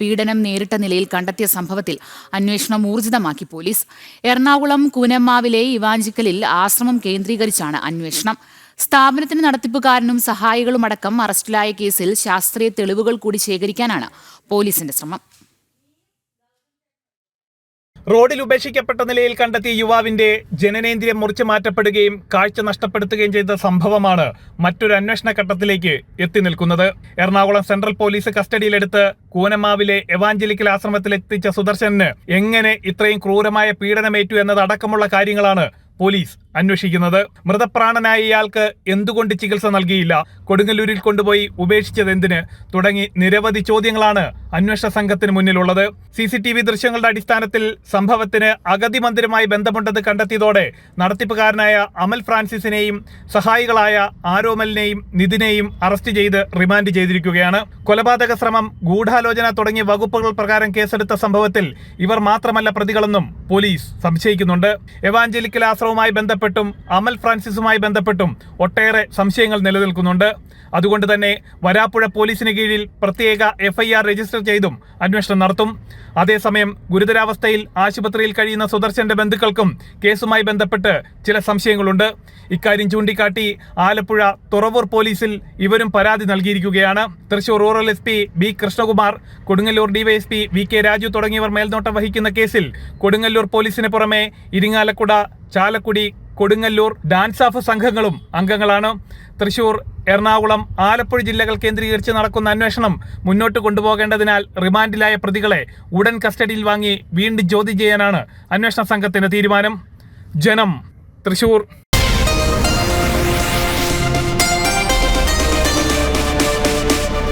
പീഡനം നേരിട്ട നിലയിൽ കണ്ടെത്തിയ സംഭവത്തിൽ അന്വേഷണം ഊർജിതമാക്കി പോലീസ്. എറണാകുളം കൂനമ്മാവിലെ ഇവാഞ്ചിക്കലിൽ ആശ്രമം കേന്ദ്രീകരിച്ചാണ് അന്വേഷണം. സ്ഥാപനത്തിന് നടത്തിപ്പുകാരനും സഹായികളുമടക്കം അറസ്റ്റിലായ കേസിൽ ശാസ്ത്രീയ തെളിവുകൾ കൂടി ശേഖരിക്കാനാണ് പോലീസിന്റെ ശ്രമം. റോഡിൽ ഉപേക്ഷിക്കപ്പെട്ട നിലയിൽ കണ്ടെത്തിയ യുവാവിന്റെ ജനനേന്ദ്രിയം മുറിച്ചു മാറ്റപ്പെടുകയും കാഴ്ച നഷ്ടപ്പെടുത്തുകയും ചെയ്ത സംഭവമാണ് മറ്റൊരു അന്വേഷണ ഘട്ടത്തിലേക്ക് എത്തി നിൽക്കുന്നത്. എറണാകുളം സെൻട്രൽ പോലീസ് കസ്റ്റഡിയിലെടുത്ത് കൂനമാവിലെ എവാഞ്ചലിക്കൽ ആശ്രമത്തിലെത്തിച്ച സുദർശനന് എങ്ങനെ ഇത്രയും ക്രൂരമായ പീഡനമേറ്റു എന്നതടക്കമുള്ള കാര്യങ്ങളാണ് പോലീസ് അന്വേഷിക്കുന്നത്. മൃതപ്രാണനായ ഇയാൾക്ക് എന്തുകൊണ്ട് ചികിത്സ നൽകിയില്ല? കൊടുങ്ങല്ലൂരിൽ കൊണ്ടുപോയി ഉപേക്ഷിച്ചത് എന്തിന്? തുടങ്ങി നിരവധി ചോദ്യങ്ങളാണ് അന്വേഷണ സംഘത്തിന് മുന്നിലുള്ളത്. സി സി ടി വി ദൃശ്യങ്ങളുടെ അടിസ്ഥാനത്തിൽ സംഭവത്തിന് അഗതി മന്ദിരമായി ബന്ധമുണ്ടെന്ന് കണ്ടെത്തിയതോടെ നടത്തിപ്പുകാരനായ അമൽ ഫ്രാൻസിസിനെയും സഹായികളായ ആരോമലിനെയും നിതിനെയും അറസ്റ്റ് ചെയ്ത് റിമാൻഡ് ചെയ്തിരിക്കുകയാണ്. കൊലപാതക ശ്രമം ഗൂഢാലോചന തുടങ്ങിയ വകുപ്പുകൾ പ്രകാരം കേസെടുത്ത സംഭവത്തിൽ ഇവർ മാത്രമല്ല പ്രതികളെന്നും പോലീസ് സംശയിക്കുന്നുണ്ട്. എവാഞ്ചലിക്കൽ ആശ്രമവുമായി ബന്ധപ്പെട്ടും അമൽ ഫ്രാൻസിസുമായി ബന്ധപ്പെട്ടും ഒട്ടേറെ സംശയങ്ങൾ നിലനിൽക്കുന്നുണ്ട്. അതുകൊണ്ട് തന്നെ വരാപ്പുഴ പോലീസിന് കീഴിൽ പ്രത്യേക എഫ്ഐആർ രജിസ്റ്റർ ചെയ്തും അന്വേഷണം നടത്തും. അതേസമയം ഗുരുതരാവസ്ഥയിൽ ആശുപത്രിയിൽ കഴിയുന്ന സുദർശന്റെ ബന്ധുക്കൾക്കും കേസുമായി ബന്ധപ്പെട്ട് ചില സംശയങ്ങളുണ്ട്. ഇക്കാര്യം ചൂണ്ടിക്കാട്ടി ആലപ്പുഴ തുറവൂർ പോലീസിൽ ഇവരും പരാതി നൽകിയിരിക്കുകയാണ്. Thrissur rural S P B Krishnakumar Kodungallur DYSP V K Raju തുടങ്ങിയവർ മേൽനോട്ടം വഹിക്കുന്ന കേസിൽ കൊടുങ്ങല്ലൂർ പോലീസിന് പുറമെ ഇരിങ്ങാലക്കുട ചാലക്കുടി കൊടുങ്ങല്ലൂർ ഡാൻസ് ഓഫ് സംഘങ്ങളും അംഗങ്ങളാണ്. തൃശൂർ എറണാകുളം ആലപ്പുഴ ജില്ലകൾ കേന്ദ്രീകരിച്ച് നടക്കുന്ന അന്വേഷണം മുന്നോട്ട് കൊണ്ടുപോകേണ്ടതിനാൽ റിമാൻഡിലായ പ്രതികളെ ഉടൻ കസ്റ്റഡിയിൽ വാങ്ങി വീണ്ടും ചോദ്യം ചെയ്യാനാണ് അന്വേഷണ സംഘത്തിന്റെ തീരുമാനം. ജനം തൃശൂർ.